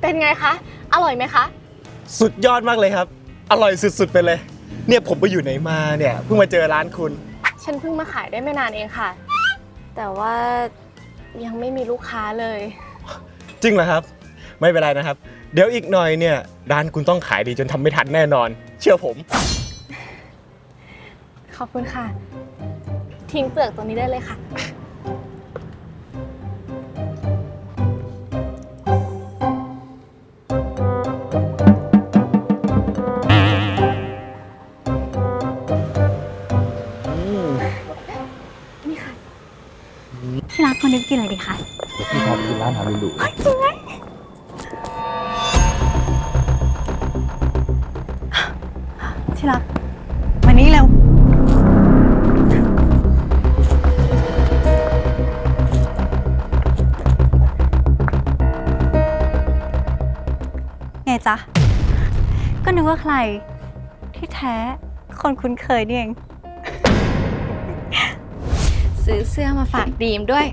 เป็นไงคะ อร่อยไหมคะ สุดยอดมากเลยครับ อร่อยสุดๆไปเลย เนี่ยผมไปอยู่ไหนมาเนี่ยเพิ่งมาเจอร้านคุณ ฉันเพิ่งมาขายได้ไม่นานเองค่ะ แต่ว่ายังไม่มีลูกค้าเลย จริงเหรอครับ ไม่เป็นไรนะครับ เดี๋ยวอีกหน่อยเนี่ย ร้านคุณต้องขายดีจนทำไม่ทันแน่นอน เชื่อผม ขอบคุณค่ะ ทิ้งเปลือกตรงนี้ได้เลยค่ะ นี่ค่ะ ที่รักคนนี้กินอะไรดีคะ พี่พาไปกินร้านอาหารหรูที่รักมานี่เร็ว ไงจ๊ะ ก็นึกว่าใคร ที่แท้คนคุ้นเคยนี่เอง ซื้อเสื้อมาฝากดีมด้วย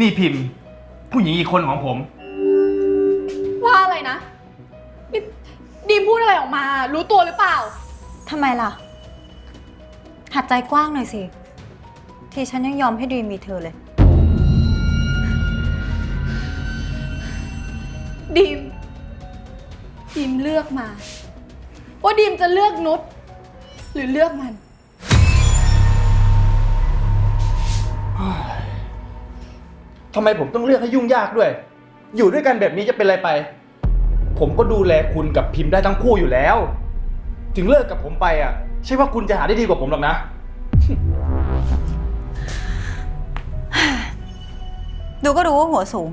นี่พิมพ์ ผู้หญิงอีกคนของผม ว่าอะไรนะนี่ดีมพูดอะไรออกมา รู้ตัวหรือเปล่า ทำไมล่ะ หัดใจกว้างหน่อยสิ ที่ฉันยังยอมให้ดีมมีเธอเลย ดีม ดีมเลือกมา ว่าดีมจะเลือกนุชหรือเลือกมัน ทำไมผมต้องเลือกให้ยุ่งยากด้วย อยู่ด้วยกันแบบนี้จะเป็นอะไรไป ผมก็ดูแลคุณกับพิมพ์ได้ทั้งคู่อยู่แล้ว ถึงเลิกกับผมไปอะ ใช่ว่าคุณจะหาได้ดีกว่าผมหรอกนะ ดูก็รู้ว่าหัวสูง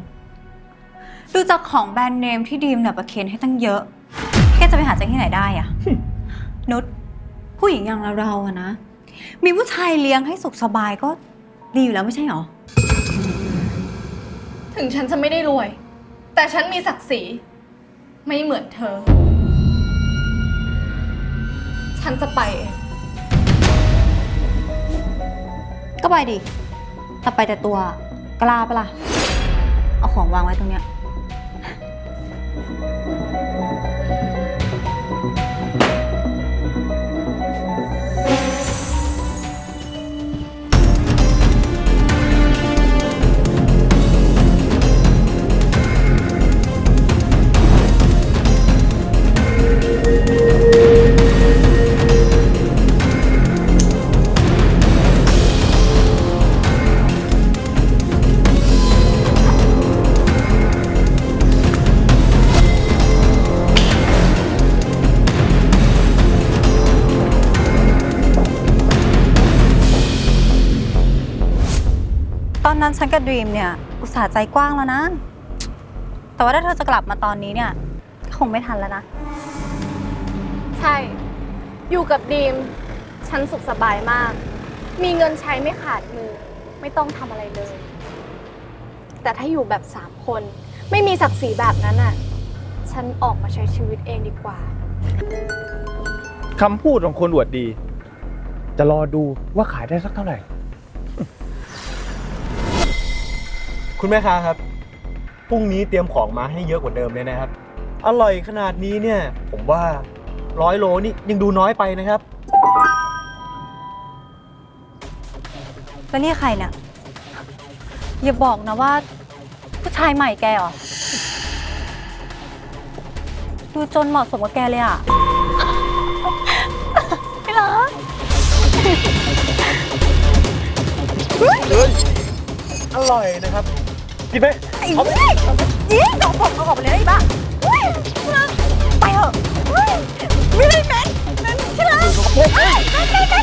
ดูจากของแบรนด์เนมที่ดีมเนี่ยประเคนให้ตั้งเยอะ แกจะไปหาจากที่ไหนได้อะ นุชผู้หญิงอย่างเราเราอะนะ มีผู้ชายเลี้ยงให้สุขสบายก็ดีอยู่แล้วไม่ใช่หรอ ถึงฉันจะไม่ได้รวย แต่ฉันมีศักดิ์ศรี ไม่เหมือนเธอ ฉันจะไปเอง ก็ไปดิแต่ไปแต่ตัวกล้าปะล่ะ เอาของวางไว้ตรงเนี้ย อนนั้นฉันกับดรีมเนี่ย อุตส่าห์ใจกว้างแล้วนะ แต่ว่าถ้าเธอจะกลับมาตอนนี้เนี่ยก็คงไม่ทันแล้วนะ ใช่ อยู่กับดีม ฉันสุขสบายมาก มีเงินใช้ไม่ขาดมือ ไม่ต้องทำอะไรเลย แต่ถ้าอยู่แบบสามคน ไม่มีศักดิ์ศรีแบบนั้นอะฉันออกมาใช้ชีวิตเองดีกว่า คำพูดของคนอวดดี จะรอดูว่าขายได้สักเท่าไหร่ คุณแม่ค้าครับ พรุ่งนี้เตรียมของมาให้เยอะกว่าเดิมเลยนะครับ อร่อยขนาดนี้เนี่ย ผมว่าร้อยโลนี่ยังดูน้อยไปนะครับ แล้วนี่ใครเนี่ยอย่าบอกนะว่า ผู้ชายใหม่แกเหรอ ดูจนเหมาะสมกับแกเลยอะ ไม่เหรออร่อยนะครับ กินไหมไอ้เอาไปนี่ยี่ดอกผมเอาออกไปเลยไอ้บ้าไปเถอะไม่ได้แมนแมนที่รักเฮ้ยไปไไ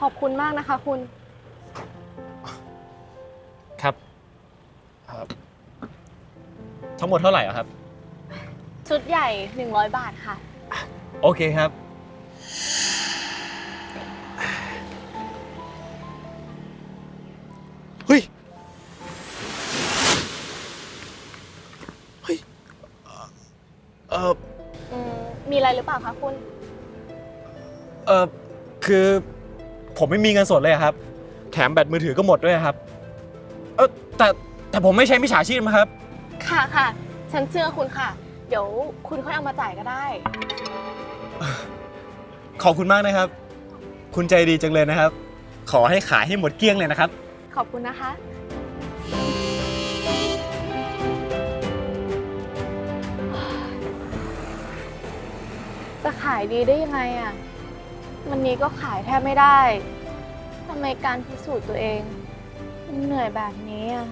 ขอบคุณมากนะคะคุณ ครับ ครับ ทั้งหมดเท่าไหร่อะครับ ชุดใหญ่หนึ่งร้อยบาทค่ะ โอเคครับ อ่ออืมมีอะไรหรือเปล่าคะคุณ เอ่อคือ ผมไม่มีเงินสดเลยอะครับ แถมแบตมือถือก็หมดด้วยครับ เออแต่แต่ผมไม่ใช่มิจฉาชีพนะครับ ค่ะค่ะ ฉันเชื่อคุณค่ะ เดี๋ยวคุณค่อยเอามาจ่ายก็ได้ ขอบคุณมากนะครับ คุณใจดีจังเลยนะครับ ขอให้ขายให้หมดเกลี้ยงเลยนะครับ ขอบคุณนะคะ จะขายดีได้ยังไงอะวันนี้ก็ขายแทบไม่ได้ทำไมการพิสูจน์ตัวเองมันเหนื่อยแบบนี้อะ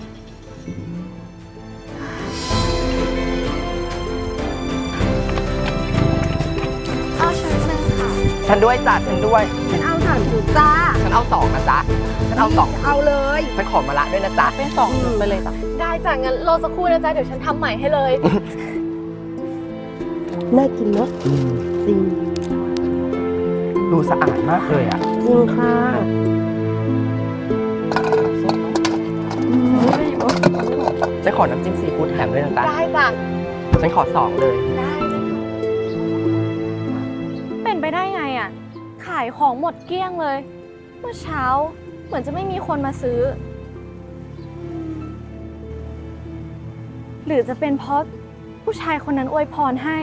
เอาชุดหนึ่งค่ะ ฉันด้วยจ้ะฉันด้วย ฉันเอาสามชุดจ้าฉันเอาสองนะจ๊ะ ฉันเอาสองเอาเลย ฉันขอมาละด้วยนะจ๊ะ เป็นสองชุดไปเลยจ้ะ ได้จ้ะงั้นรอสักครู่นะจ๊ะ เดี๋ยวฉันทำใหม่ให้เลย น่ากินเนาะจริงดูสะอาดมากเลยอะ จริงค่ะอืมฉันขอน้ำจิ้มซีฟู้ดแถมด้วยนะจ๊ะได้จ้ะฉันขอสองเลย ได้เลยค่ะเป็นไปได้ไงอะ ขายของหมดเกลี้ยงเลย เมื่อเช้าเหมือนจะไม่มีคนมาซื้อ หรือจะเป็นเพราะผู้ชายคนนั้นอวยพรให้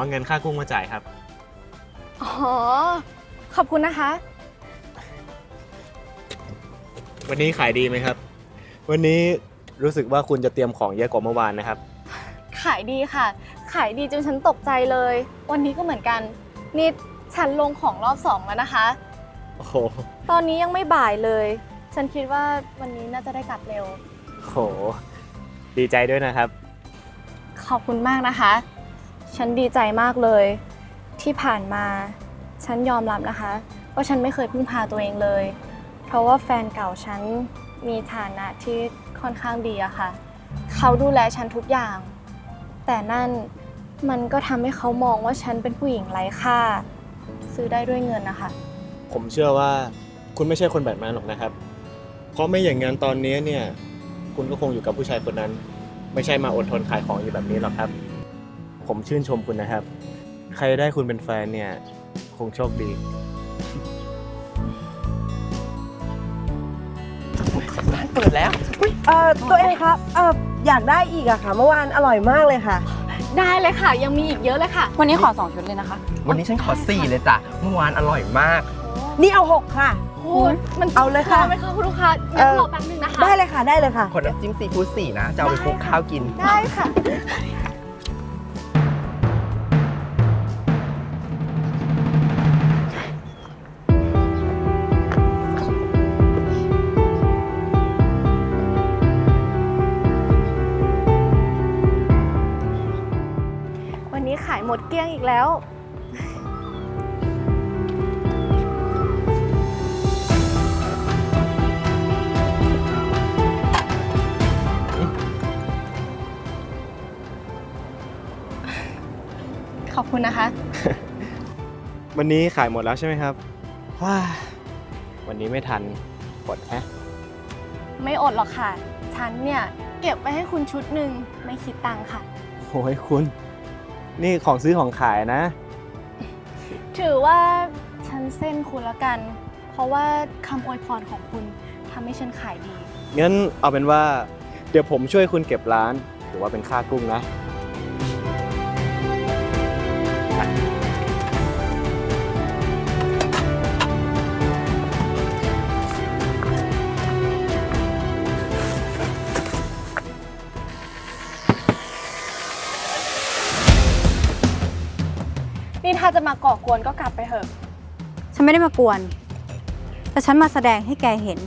เอาเงินค่ากุ้งมาจ่ายครับ อ๋อ ขอบคุณนะคะ วันนี้ขายดีไหมครับ วันนี้รู้สึกว่าคุณจะเตรียมของเยอะกว่าเมื่อวานนะครับ ขายดีค่ะ ขายดีจนฉันตกใจเลย วันนี้ก็เหมือนกัน นี่ฉันลงของรอบสองแล้วนะคะ โอ้โห ตอนนี้ยังไม่บ่ายเลย ฉันคิดว่าวันนี้น่าจะได้กลับเร็ว โห ดีใจด้วยนะครับ ขอบคุณมากนะคะ ฉันดีใจมากเลย ที่ผ่านมา ฉันยอมรับนะคะ ว่าฉันไม่เคยพึ่งพาตัวเองเลย เพราะว่าแฟนเก่าฉันมีฐานะที่ค่อนข้างดีอะค่ะ เขาดูแลฉันทุกอย่าง แต่นั่นมันก็ทำให้เขามองว่าฉันเป็นผู้หญิงไร้ค่า ซื้อได้ด้วยเงินนะคะ ผมเชื่อว่าคุณไม่ใช่คนแบบนั้นหรอกนะครับ เพราะไม่อย่างนั้นตอนนี้เนี่ย คุณก็คงอยู่กับผู้ชายคนนั้น ไม่ใช่มาอดทนขายของอยู่แบบนี้หรอกครับ ผมชื่นชมคุณนะครับ ใครได้คุณเป็นแฟนเนี่ย คงโชคดีเปิดแล้ว เอ่อตัวเองครับเอ่ออยากได้อีกอะค่ะเมื่อวานอร่อยมากเลยค่ะ ได้เลยค่ะ ยังมีอีกเยอะเลยค่ะ วันนี้ขอสองชุดเลยนะคะวันนี้ฉันขอสี่เลยจ้ะเมื่อวานอร่อยมาก นี่เอาหกค่ะโอ้ยมันเอาเลยค่ะพไหมคะคุณลูกค้าเอ่งั้นอรอแป๊บนึงนะคะ ได้เลยค่ะได้เลยค่ะ ขอน้ำจิ้มซีฟู้ดสี่นะ จะเอาไปคลุกข้าวกิน ได้ค่ะ หมดเกลี้ยงอีกแล้ว ขอบคุณนะคะ วันนี้ขายหมดแล้วใช่ไหมครับ ว้า วันนี้ไม่ทันอดแฮะ ไม่อดหรอกค่ะ ฉันเนี่ย เก็บไว้ให้คุณชุดหนึ่งไม่คิดตังค์ค่ะ โอ้ยคุณ นี่ของซื้อของขายนะ ถือว่าฉันเส้นคุณละกัน เพราะว่าคำอวยพรของคุณทำให้ฉันขายดี งั้นเอาเป็นว่า เดี๋ยวผมช่วยคุณเก็บร้าน หรือว่าเป็นค่ากุ้งนะ จะมาก่อกวนก็กลับไปเถอะ ฉันไม่ได้มากวน แต่ฉันมาแสดงให้แกเห็น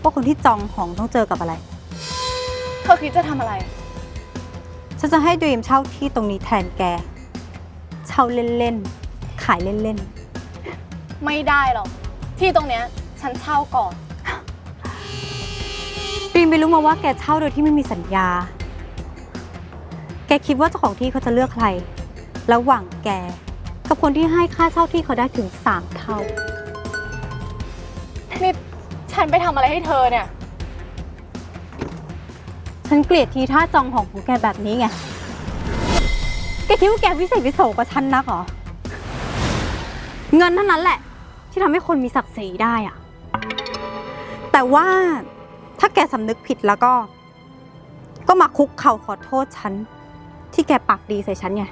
ว่าคนที่จองของต้องเจอกับอะไร เธอคิดจะทำอะไร ฉันจะให้ดรีมเช่าที่ตรงนี้แทนแก เช่าเล่นๆ ขายเล่นไม่ได้หรอก ที่ตรงเนี้ยฉันเช่าก่อน ๆดรีมไปรู้มาว่าแกเช่าโดยที่ไม่มีสัญญา แกคิดว่าเจ้าของที่เขาจะเลือกใคร ระหว่างแก กับคนที่ให้ค่าเช่าที่เขาได้ถึงสามเท่า นี่ฉันไปทำอะไรให้เธอเนี่ย ฉันเกลียดทีท่าจองของของแกแบบนี้ไง แกคิดว่าแกวิเศษวิโสกว่าฉันนักเหรอ เงินเท่านั้นแหละ ที่ทำให้คนมีศักดิ์ศรีได้อะแต่ว่าถ้าแกสำนึกผิดแล้วก็ ก็มาคุกเข่าขอโทษฉัน ที่แกปากดีใส่ฉันไง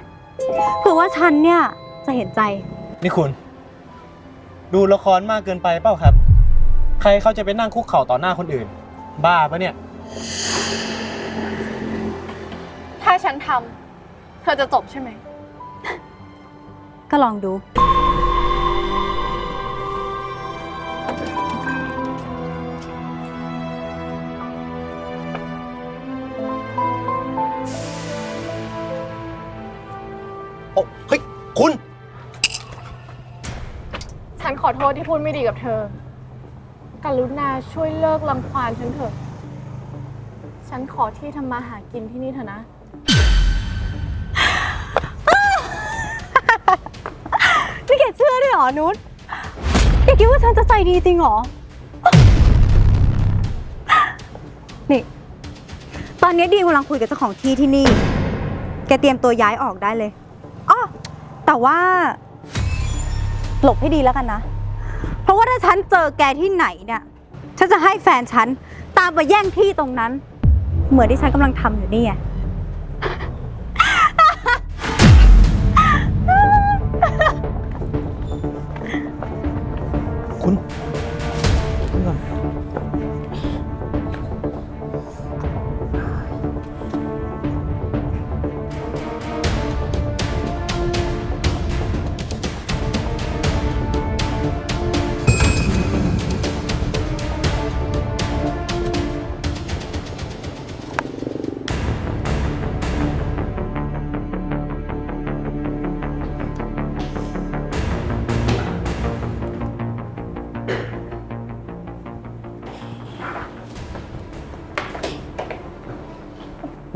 เผื่อว่าฉันเนี่ย จะเห็นใจ นี่คุณ ดูละครมากเกินไปเปล่าครับ ใครเขาจะไปนั่งคุกเข่าต่อหน้าคนอื่น บ้าปะเนี่ย ถ้าฉันทำเธอจะจบใช่ไหม ก็ลองดู ทษที่พูดไม่ดีกับเธอ กรุณาช่วยเลิกรังควานฉันเถอะ ฉันขอที่ทำมาหากินที่นี่เถอะนะ นี่แกเชื่อด้วยเหรอนุชแกคิดว่าฉันจะใจดีจริงเหรอ นี่ ตอนนี้ดีมกำลังคุยกับเจ้าของที่ที่นี่ แกเตรียมตัวย้ายออกได้เลยอ้อแต่ว่า หลบให้ดีแล้วกันนะ ราะว่าถ้าฉันเจอแกที่ไหนเนี่ย ฉันจะให้แฟนฉันตามไปแย่งที่ตรงนั้น เหมือนที่ฉันกำลังทำอยู่นี่ไง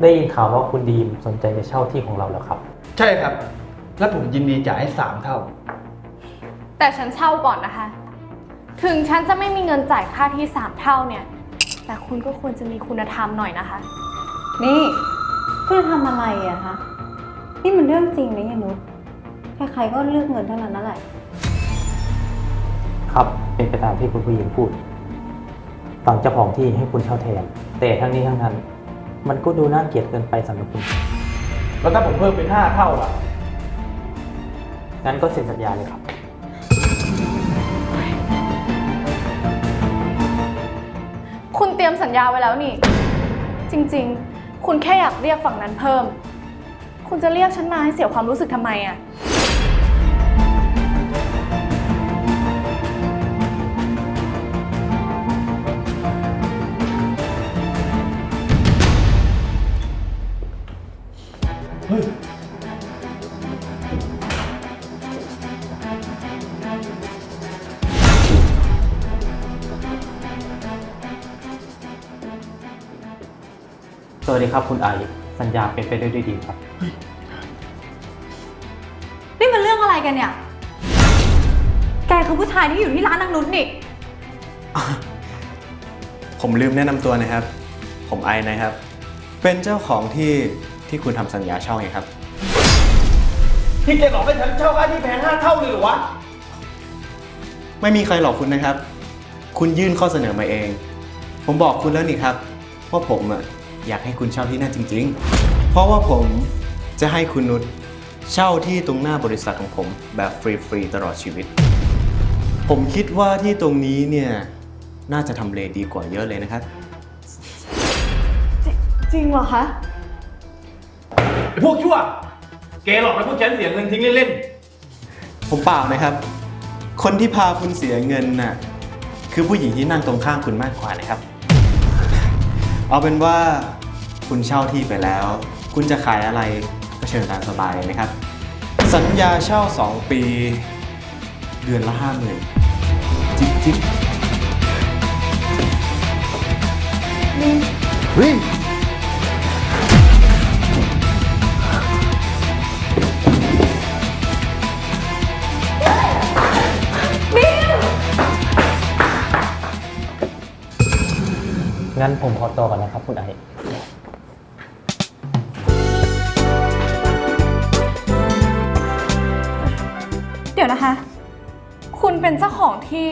ได้ยินข่าวว่าคุณดีมสนใจจะเช่าที่ของเราแล้วครับ ใช่ครับ และผมยินดีจ่ายให้สามเท่า แต่ฉันเช่าก่อนนะคะ ถึงฉันจะไม่มีเงินจ่ายค่าที่สามเท่าเนี่ย แต่คุณก็ควรจะมีคุณธรรมหน่อยนะคะ นี่คุณจะทำอะไรอะคะ นี่มันเรื่องจริงนะยายนุชใครๆก็เลือกเงินเท่านั้นนั่นแหละ ครับ เป็นไปตามที่คุณผู้หญิงพูด ฝั่งเจ้าของที่ให้คุณเช่าแทน แต่ทั้งนี้ทั้งนั้น มันก็ดูน่าเกลียดเกินไปสำหรับคุณ แล้วถ้าผมเพิ่มเป็นห้าเท่าล่ะ งั้นก็เซ็นสัญญาเลยครับ คุณเตรียมสัญญาไว้แล้วนี่ จริงๆ คุณแค่อยากเรียกฝั่งนั้นเพิ่ม คุณจะเรียกฉันมาให้เสียความรู้สึกทำไมอะ วัสดีครับคุณไอซ์สัญญาเป็นไปได้ด้วยดีครับ นี่มันเรื่องอะไรกันเนี่ย แกคือผู้ชายที่อยู่ที่ร้านนางนุชนี่ผมลืมแนะนำตัวนะครับ ผมไอนะครับ เป็นเจ้าของที่ที่คุณทำสัญญาเช่าไงครับ ที่แกหลอกให้ฉันเช่าค่าที่แพงห้าเท่าเลยเหรอวะ ไม่มีใครหลอกคุณนะครับ คุณยื่นข้อเสนอมาเอง ผมบอกคุณแล้วนี่ครับว่าผมอะ อยากให้คุณเช่าที่นั่นจริง ๆ เพราะว่าผมจะให้คุณนุชเช่าที่ตรงหน้าบริษัทของผมแบบฟรี ๆ ตลอดชีวิต ผมคิดว่าที่ตรงนี้เนี่ย น่าจะทำเลดีกว่าเยอะเลยนะครับ จริงเหรอคะ ไอ้พวกชั่วแกหลอกให้พวกฉันเสียเงินทิ้งเล่นผมเปล่านะครับ คนที่พาคุณเสียเงินน่ะคือผู้หญิงที่นั่งตรงข้างคุณมากกว่านะครับ เอาเป็นว่า คุณเช่าที่ไปแล้ว คุณจะขายอะไรก็เชิญตามสบายเลยนะครับ สัญญาเช่า 2 ปี เดือนละห้าหมื่นจิ๊บจิ๊บเฮ้ยงั้นผมขอตัวก่อนนะครับคุณไอ ดี๋ยวนะคะ คุณเป็นเจ้าของที่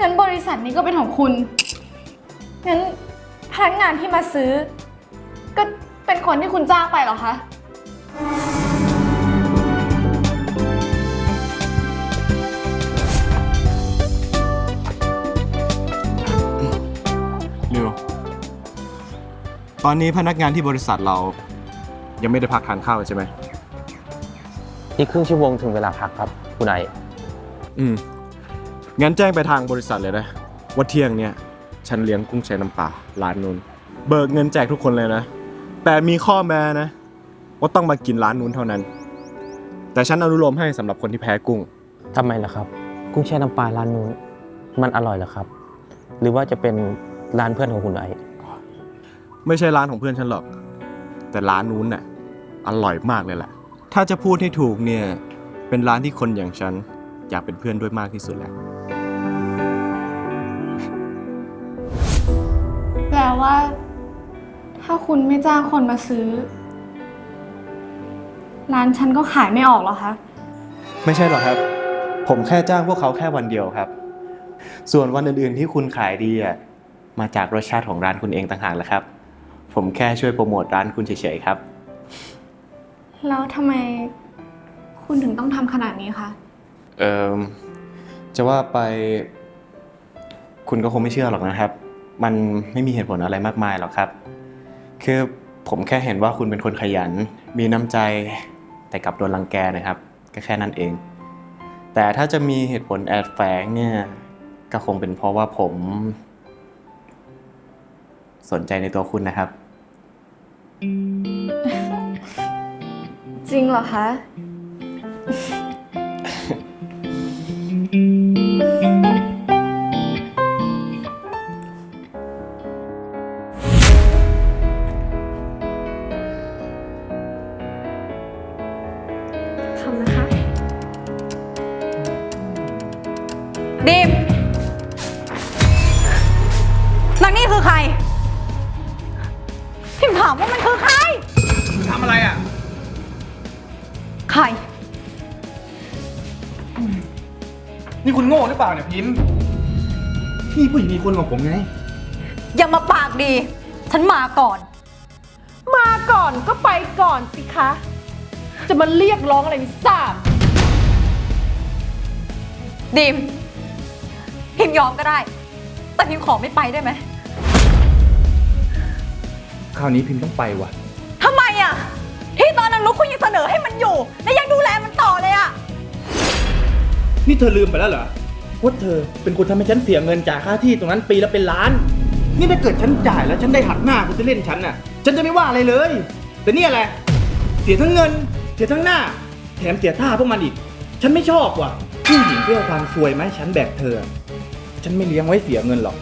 งั้นบริษัทนี้ก็เป็นของคุณงั้นพนักงานที่มาซื้อ ก็เป็นคนที่คุณจ้างไปเหรอคะ นิว ตอนนี้พนักงานที่บริษัทเรายังไม่ได้พักทานข้าวใช่ไหม อีกครึ่งชั่วโมงถึงเวลาพักครับคุณไออืม งั้นแจ้งไปทางบริษัทเลยนะว่าเที่ยงเนี่ยฉันเลี้ยงกุ้งใช้น้ำปลาร้านนู้นเบิกเงินแจกทุกคนเลยนะ แต่มีข้อแม้นะ ว่าต้องมากินร้านนู้นเท่านั้น แต่ฉันอนุโลมให้สำหรับคนที่แพ้กุ้ง ทำไมล่ะครับ กุ้งแช่น้ำปลาร้านนู้นมันอร่อยเหรอครับ หรือว่าจะเป็นร้านเพื่อนของคุณไอไม่ใช่ร้านของเพื่อนฉันหรอก แต่ร้านนู้นน่ะอร่อยมากเลยแหละ ถ้าจะพูดให้ถูกเนี่ย เป็นร้านที่คนอย่างฉัน อยากเป็นเพื่อนด้วยมากที่สุดแหละ แปลว่า ถ้าคุณไม่จ้างคนมาซื้อ ร้านฉันก็ขายไม่ออกเหรอคะ ไม่ใช่หรอกครับ ผมแค่จ้างพวกเขาแค่วันเดียวครับ ส่วนวันอื่นๆที่คุณขายดีอะมาจากรสชาติของร้านคุณเองต่างหากแหละครับ ผมแค่ช่วยโปรโมทร้านคุณเฉยๆครับ แล้วทำไมคุณถึงต้องทำขนาดนี้คะ เอ่อจะว่าไป คุณก็คงไม่เชื่อหรอกนะครับ มันไม่มีเหตุผลอะไรมากมายหรอกครับ คือผมแค่เห็นว่าคุณเป็นคนขยัน มีน้ำใจแต่กลับโดนรังแกนะครับ ก็แค่นั้นเอง แต่ถ้าจะมีเหตุผลแอบแฝงเนี่ยก็คงเป็นเพราะว่าผม สนใจในตัวคุณนะครับ จริง นี่คุณโง่หรือเปล่าเนี่ยพิมพ์พี่ผู้หญิงมีคนของผมไง อย่ามาปากดี ฉันมาก่อน มาก่อนก็ไปก่อนสิคะ จะมาเรียกร้องอะไรไม่ทราบดิมพิมยอมก็ได้ แต่พิมขอไม่ไปได้ไหม คราวนี้พิมพ์ต้องไปว่ะ ทำไมอะ ที่ตอนนั้นลูกคุณยังเสนอให้มันอยู่ และยังดูแลมันต่อเลยอะ นี่เธอลืมไปแล้วเหรอว่าเธอเป็นคนทำให้ฉันเสียเงินจ่ายค่าที่ตรงนั้นปีละเป็นล้าน นี่ถ้าเกิดฉันจ่ายแล้วฉันได้หักหน้าคุณจะเล่นฉันน่ะ ฉันจะไม่ว่าอะไรเลย แต่นี่อะไรเสียทั้งเงิน เสียทั้งหน้า แถมเสียท่าพวกมันอีก ฉันไม่ชอบว่ะผู้หญิงเพื่อความซวยไหมฉันแบบเธอ ฉันไม่เลี้ยงไว้เสียเงินหรอก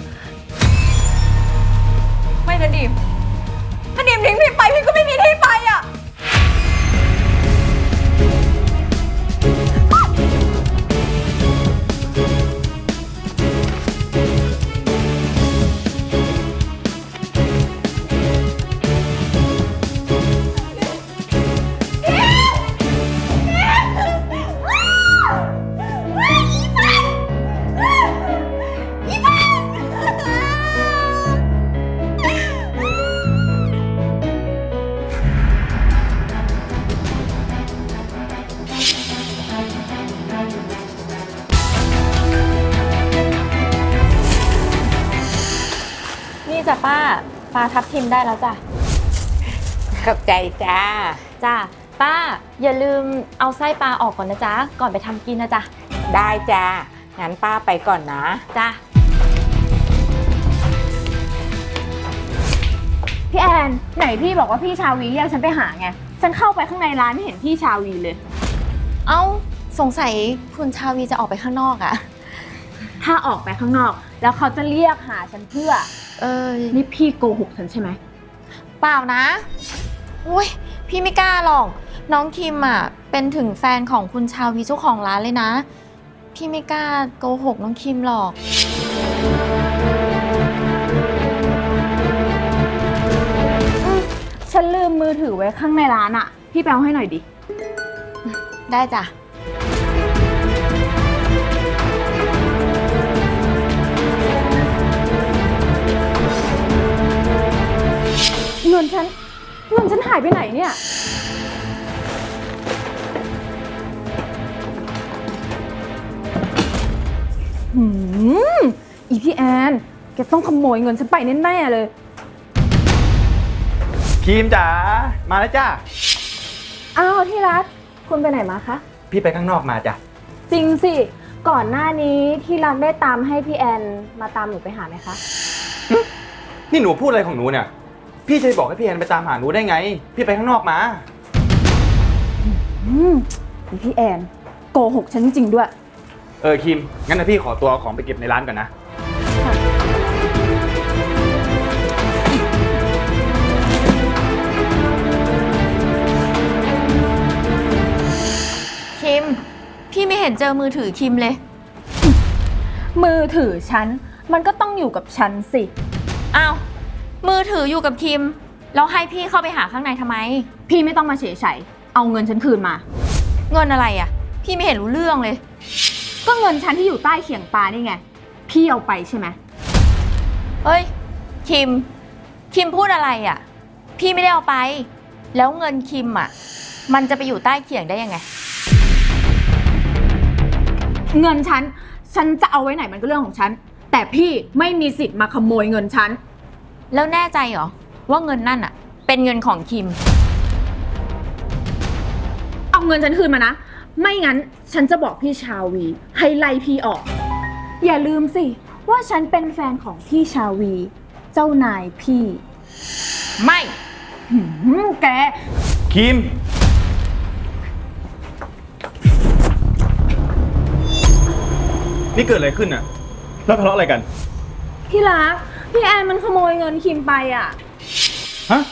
ไม่นะดิมถ้าดิมทิ้งพิมไปพิมก็ไม่ ป้าปลาทับทิมได้แล้วจ้ะขอบใจจ้า จ้าป้าอย่าลืมเอาไส้ปลาออกก่อนนะจ๊ะ ก่อนไปทำกินนะจ๊ะ ได้จ้า งั้นป้าไปก่อนนะ จ้ะพี่แอนไหนพี่บอกว่าพี่ชาวีเรียกฉันไปหาไง ฉันเข้าไปข้างในร้านไม่เห็นพี่ชาวีเลย เอ้า สงสัยคุณชาวีจะออกไปข้างนอกอะ ถ้าออกไปข้างนอก แล้วเขาจะเรียกหาฉันเพื่อ เออนี่พี่โกหกฉันใช่ไหม เปล่านะ อุ้ยพี่ไม่กล้าหรอก น้องคิมอะ เป็นถึงแฟนของคุณชาวีเจ้าของร้านเลยนะ พี่ไม่กล้าโกหกน้องคิมหรอก ฉันลืมมือถือไว้ข้างในร้านอะพี่แปลให้หน่อยดิ ได้จ้ะ เงินฉัน เงินฉันหายไปไหนเนี่ย หืม อีพี่แอน แกต้องขโมยเงินฉันไปแน่ๆเลยพีมจ๋า มาแล้วจ้า อ้าวที่รัก คุณไปไหนมาคะ พี่ไปข้างนอกมาจ้ะ จริงสิ ก่อนหน้านี้ที่รักได้ตามให้พี่แอนมาตามหนูไปหาไหมคะ นี่หนูพูดอะไรของหนูเนี่ย พี่จะไปบอกให้พี่แอนไปตามหาหนูได้ไง พี่ไปข้างนอกมา อืมอีพี่แอนโกหกฉันจริงๆด้วย เออคิม งั้นนะพี่ขอตัวเอาของไปเก็บในร้านก่อนนะ คิม พี่ไม่เห็นเจอมือถือคิมเลย มือถือฉัน มันก็ต้องอยู่กับฉันสิ อ้าว มือถืออยู่กับคิม แล้วให้พี่เข้าไปหาข้างในทำไม พี่ไม่ต้องมาเฉยยเอาเงินฉันคืนมา เงินอะไรอะ พี่ไม่เห็นรู้เรื่องเลย ก็เงินฉันที่อยู่ใต้เขียงปลานี่ไง พี่เอาไปใช่ไหมเฮ้ย คิม คิมพูดอะไรอะ พี่ไม่ได้เอาไป แล้วเงินคิมอะ มันจะไปอยู่ใต้เขียงได้ยังไง เงินฉัน ฉันจะเอาไว้ไหนมันก็เรื่องของฉัน แต่พี่ไม่มีสิทธิ์มาขโมยเงินฉัน แล้วแน่ใจเหรอ ว่าเงินนั่นอะเป็นเงินของคิม เอาเงินฉันคืนมานะ ไม่งั้นฉันจะบอกพี่ชาวี ให้ไล่พี่ออก อย่าลืมสิ ว่าฉันเป็นแฟนของพี่ชาวี เจ้านายพี่ ไม่หืมแก คิม นี่เกิดอะไรขึ้นอะ แล้วทะเลาะอะไรกันพี่รัก พี่แอนมันขโมยเงินคิมไปอะ ฮะ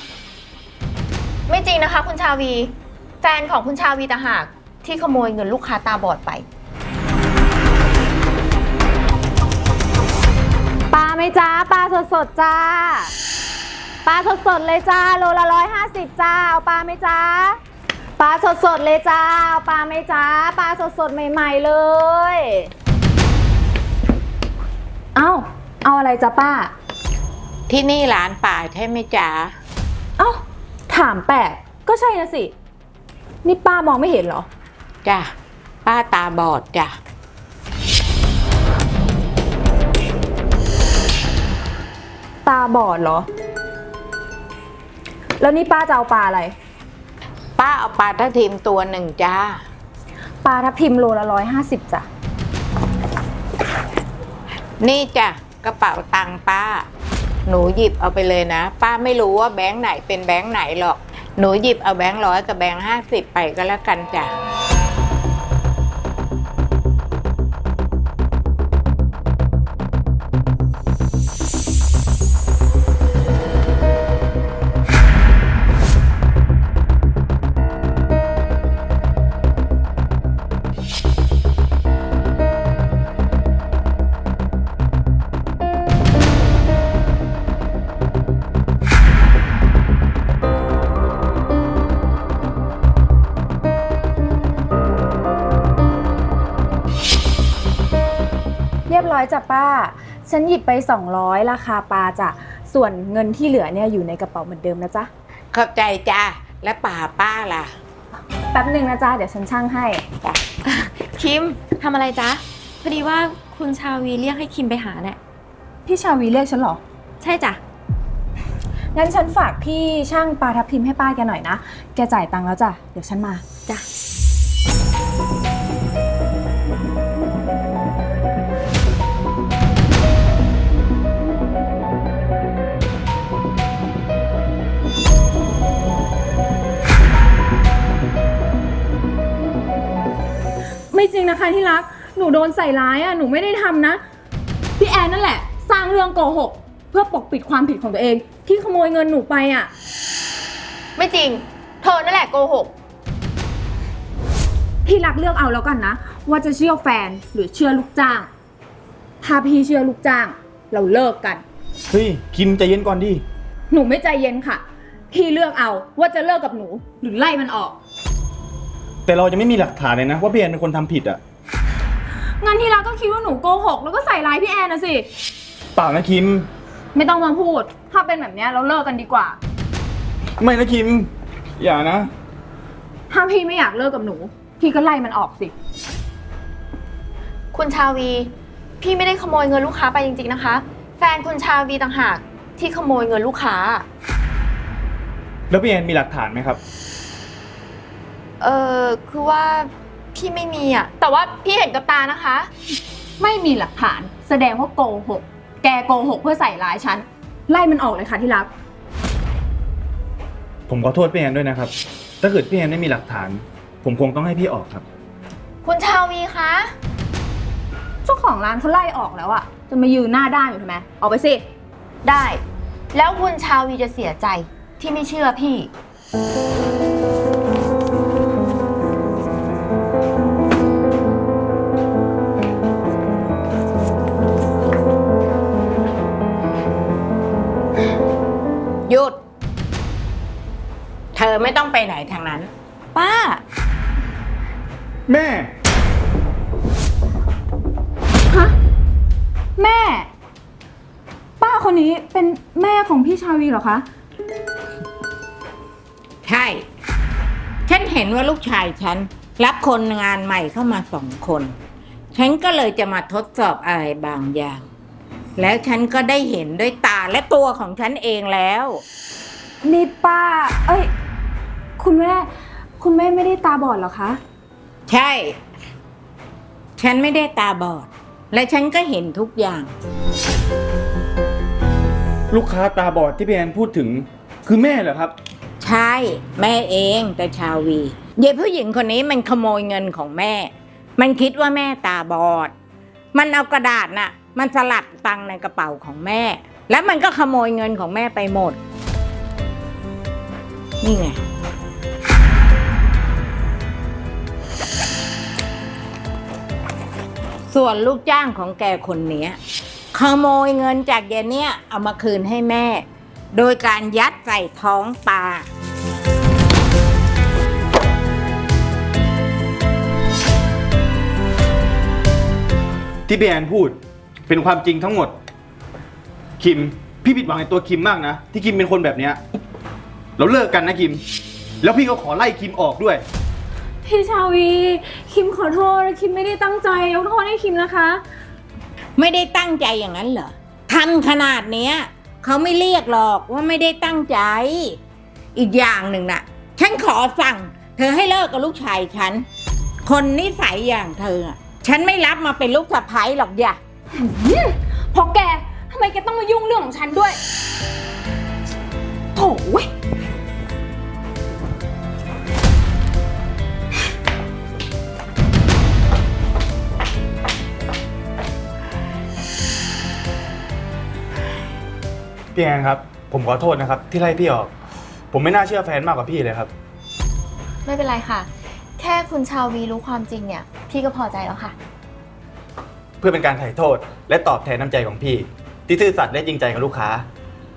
ไม่จริงนะคะ คุณชาวี แฟนของคุณชาวีต่างหาก ที่ขโมยเงินลูกค้าตาบอดไป ปลาไหมจ้าปลาสดสดๆจ้า ปลาสดสดๆเลยจ้าโลละร้อยห้าสิบจ้าเอาปลาไหมจ้าปลาสดสดๆเลยจ้าเอาปลาไหมจ้าปลาสดสดๆใหม่ ๆเลย เอ้าเอาอะไรจ้าป้า ที่นี่ร้านป่าใช่ไหมจ๊ะ เอ้าถามแปลกก็ใช่นะสิ นี่ป้ามองไม่เห็นเหรอ จ้ะ ป้าตาบอดจ้ะ ตาบอดเหรอ แล้วนี่ป้าจะเอาปลาอะไร ป้าเอาปลาทับทิมตัวหนึ่งจ้า ปลาทับทิมโลละร้อยห้าสิบจ้ะ นี่จ้ะ กระเป๋าตังค์ป้า หนูหยิบเอาไปเลยนะ ป้าไม่รู้ว่าแบงค์ไหนเป็นแบงค์ไหนหรอก หนูหยิบเอาแบงค์ร้อยกับแบงค์ห้าสิบไปก็แล้วกันจ้ะ จ้ะป้า ฉันหยิบไป 200 ราคาปลาจ้ะ ส่วนเงินที่เหลือเนี่ยอยู่ในกระเป๋าเหมือนเดิมนะจ๊ะ ขอบใจจ้าและป่าป้าล่ะ แป๊บหนึ่งนะจ๊ะ เดี๋ยวฉันช่างให้จ้ะคิมทำอะไรจ๊ะ พอดีว่าคุณชาวีเรียกให้คิมไปหาเนี่ย พี่ชาวีเรียกฉันเหรอ ใช่จ้ะ งั้นฉันฝากพี่ช่างปลาทับทิมให้ป้าแกหน่อยนะ แกจ่ายตังค์แล้วจ้ะ เดี๋ยวฉันมา จ้ะ นะคะที่รัก หนูโดนใส่ร้ายอะหนูไม่ได้ทำนะ พี่แอนนั่นแหละ สร้างเรื่องโกหก เพื่อปกปิดความผิดของตัวเอง ที่ขโมยเงินหนูไปอะไม่จริง เธอนั่นแหละโกหก พี่รักเลือกเอาแล้วกันนะ ว่าจะเชื่อแฟนหรือเชื่อลูกจ้าง ถ้าพี่เชื่อลูกจ้าง เราเลิกกัน เฮ้ยคิมใจเย็นก่อนดิ หนูไม่ใจเย็นค่ะ พี่เลือกเอาว่าจะเลิกกับหนูหรือไล่มันออก แต่เราจะไม่มีหลักฐานเลยนะ ว่าพี่แอนเป็นคนทำผิดอะ งั้นที่รักก็คิดว่าหนูโกหกแล้วก็ใส่ร้ายพี่แอนนะสิ เปล่านะคิม ไม่ต้องมาพูด ถ้าเป็นแบบเนี้ยเราเลิกกันดีกว่า ไม่นะคิม อย่านะ ถ้าพี่ไม่อยากเลิกกับหนู พี่ก็ไล่มันออกสิ คุณชาวี พี่ไม่ได้ขโมยเงินลูกค้าไปจริงๆนะคะ แฟนคุณชาวีต่างหากที่ขโมยเงินลูกค้า แล้วพี่แอนมีหลักฐานไหมครับ เออคือว่าพี่ไม่มีอะแต่ว่าพี่เห็นกับตานะคะ ไม่มีหลักฐานแสดงว่าโกหก แกโกหกเพื่อใส่ร้ายฉัน ไล่มันออกเลยค่ะที่รัก ผมขอโทษพี่แอนด้วยนะครับ ถ้าเกิดพี่แอนไม่มีหลักฐาน ผมคงต้องให้พี่ออกครับ คุณชาวีคะ เจ้าของร้านเขาไล่ออกแล้วอะจะมายืนหน้าด้านอยู่ทำไมออกไปสิ ได้ แล้วคุณชาวีจะเสียใจที่ไม่เชื่อพี่ ไม่ต้องไปไหนทางนั้น ป้า แม่ ฮะ แม่ ป้าคนนี้เป็นแม่ของพี่ชาวีเหรอคะ ใช่ ฉันเห็นว่าลูกชายฉัน รับคนงานใหม่เข้ามาสองคน ฉันก็เลยจะมาทดสอบอะไรบางอย่าง แล้วฉันก็ได้เห็นด้วยตาและตัวของฉันเองแล้ว นี่ป้า เอ้ย คุณแม่ คุณแม่ไม่ได้ตาบอดเหรอคะ ใช่ ฉันไม่ได้ตาบอด และฉันก็เห็นทุกอย่าง ลูกค้าตาบอดที่พี่แอนพูดถึงคือแม่เหรอครับ ใช่ แม่เองแต่ชาวีเยายผู้หญิงคนนี้มันขโมยเงินของแม่ มันคิดว่าแม่ตาบอด มันเอากระดาษน่ะ มันสลัดตังค์ในกระเป๋าของแม่ แล้วมันก็ขโมยเงินของแม่ไปหมด นี่ไง ส่วนลูกจ้างของแกคนเนี้ยขโมยเงินจากเยายเนี่ยเอามาคืนให้แม่ โดยการยัดใส่ท้องปลาที่พี่แอนพูดเป็นความจริงทั้งหมด คิม พี่ผิดหวังในตัวคิมมากนะ ที่คิมเป็นคนแบบเนี้ยเราเลิกกันนะคิม แล้วพี่ก็ขอไล่คิมออกด้วย พี่ชาวี คิมขอโทษ คิมไม่ได้ตั้งใจยกโทษให้คิมนะคะ ไม่ได้ตั้งใจอย่างนั้นเหรอทำขนาดเนี้ยเขาไม่เรียกหรอกว่าไม่ได้ตั้งใจ อีกอย่างหนึ่งน่ะ ฉันขอสั่ง เธอให้เลิกกับลูกชายฉัน คนนิสัยอย่างเธออะฉันไม่รับมาเป็นลูกสะใภ้หรอกอย่าเพราะแกทำไมแกต้องมายุ่งเรื่องของฉันด้วย โถ่เว้ย พี่แอนครับ ผมขอโทษนะครับ ที่ไล่พี่ออก ผมไม่น่าเชื่อแฟนมากกว่าพี่เลยครับ ไม่เป็นไรค่ะ แค่คุณชาวีรู้ความจริงเนี่ย พี่ก็พอใจแล้วค่ะ เพื่อเป็นการไถ่โทษ และตอบแทนน้ำใจของพี่ ที่ซื่อสัตย์และจริงใจกับลูกค้า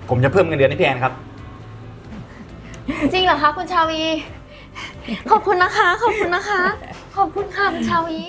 ผมจะเพิ่มเงินเดือนให้พี่แอนครับ จริงเหรอคะคุณชาวี ขอบคุณนะคะ ขอบคุณนะคะ ขอบคุณค่ะคุณชาวี